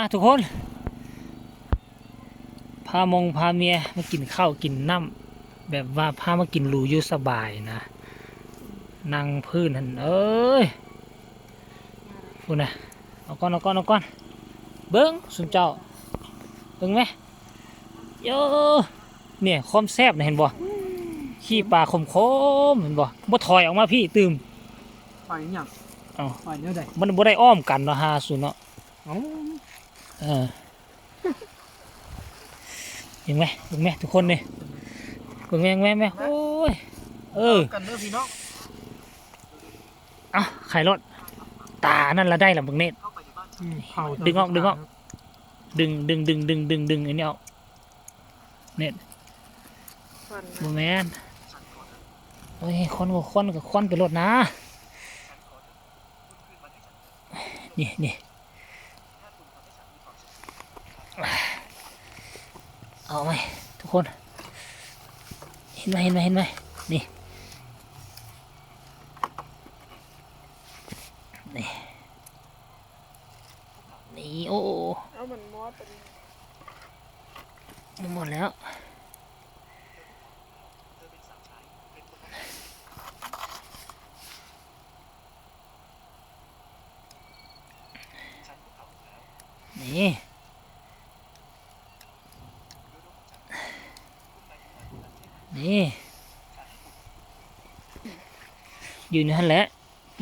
อะทุกคน พามงพาเมียมากินข้าวกินน้ำแบบว่าพามากินหรูอยู่สบายนะนั่งพื้นหันเอ้ยพูดนะเอาก้อนเอาก้อนเอาก้อนเบิ้งสุนเจ้าเบิ้งไหมโยเนี่ยคอมแซบนะเห็นบ่ขี้ปลาคมคมๆเห็นบ่บ่ถอยออกมาพี่ตื่มไปเนี่ยเอ้าไปเนี่ยได้มันบ่ได้อ้อมกันเนาะฮาสุนเนาะ เอ้าเออเห็นไหมเห็นไหมทุกคนเนี่ยเบิ่งแม่งแม่งแม่งโอ้ยเออกันเด้อพี่น้องเอ้าไข่รถตานั่นละได้ละเบิ่งเน็ตอืมเผาดึงออกดึงออกดึงดึงดึงดึงดึงดึงอันนี้ออกเน็ตบ่แม่นโอ้ยคนก็คนก็คนไปรถนะนี่นี่ เอาไหมทุกคน เห็นไหมเห็นไหมเห็นไหมนี่ นี่ นี่โอ้โอ้โอ้เอามันมอดเป็นหมดแล้ว นี่ นี่อยู่นนั่นแหละ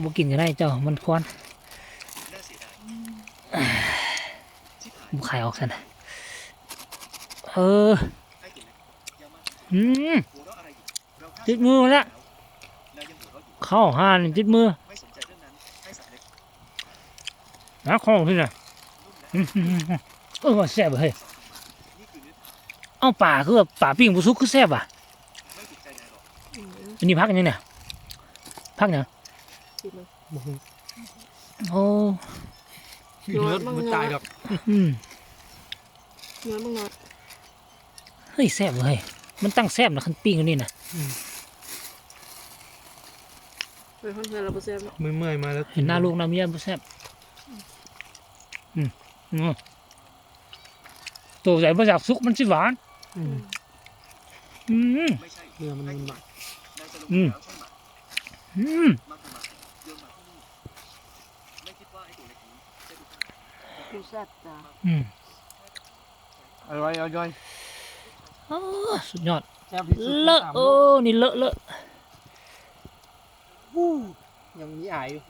บ่กินก็ได้เจ้ามันควันบุขายออกซะนะเอออืมติดมือมาแล้วเข้าหานติดมือนะข้องที่ไหนเออแซ่บเฮ้ยเอาป่าคือป่าปิ้งบุซุกคือแซ่บอะ อันนี้พักยังเนี่ยพักเนี่ยกินเลยโอ้เนื้อมันตายดอกอืมเนื้อมึงเนาะเฮ้ยแซ่บเว้ยมันตั้งแซ่บนะคันปิ้งอันนี้นะไปห้องเธอเราไปเซฟเมื่อยเมื่อยๆมาแล้วเห็นหน้าลูกหน้าเมียบ่แซ่บอืมอืมตัวใหญ่มาจากซุกมันสิหวาน อืมอืมเนื้อมันมันหมัก อืมอืมกูแซ่บจ้าอืมอร่อยอร่อยโอ้สุดยอดแซ่บที่สุดเลอะโอ้นี่เลอะเลอะอู้ยังมีอายอยู่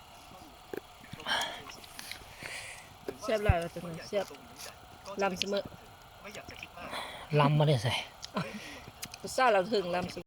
แซ่บหลายแล้วจังเลยแซ่บลำเสมอลำมาได้ใส่ภาษาเราถึงลำเสมอ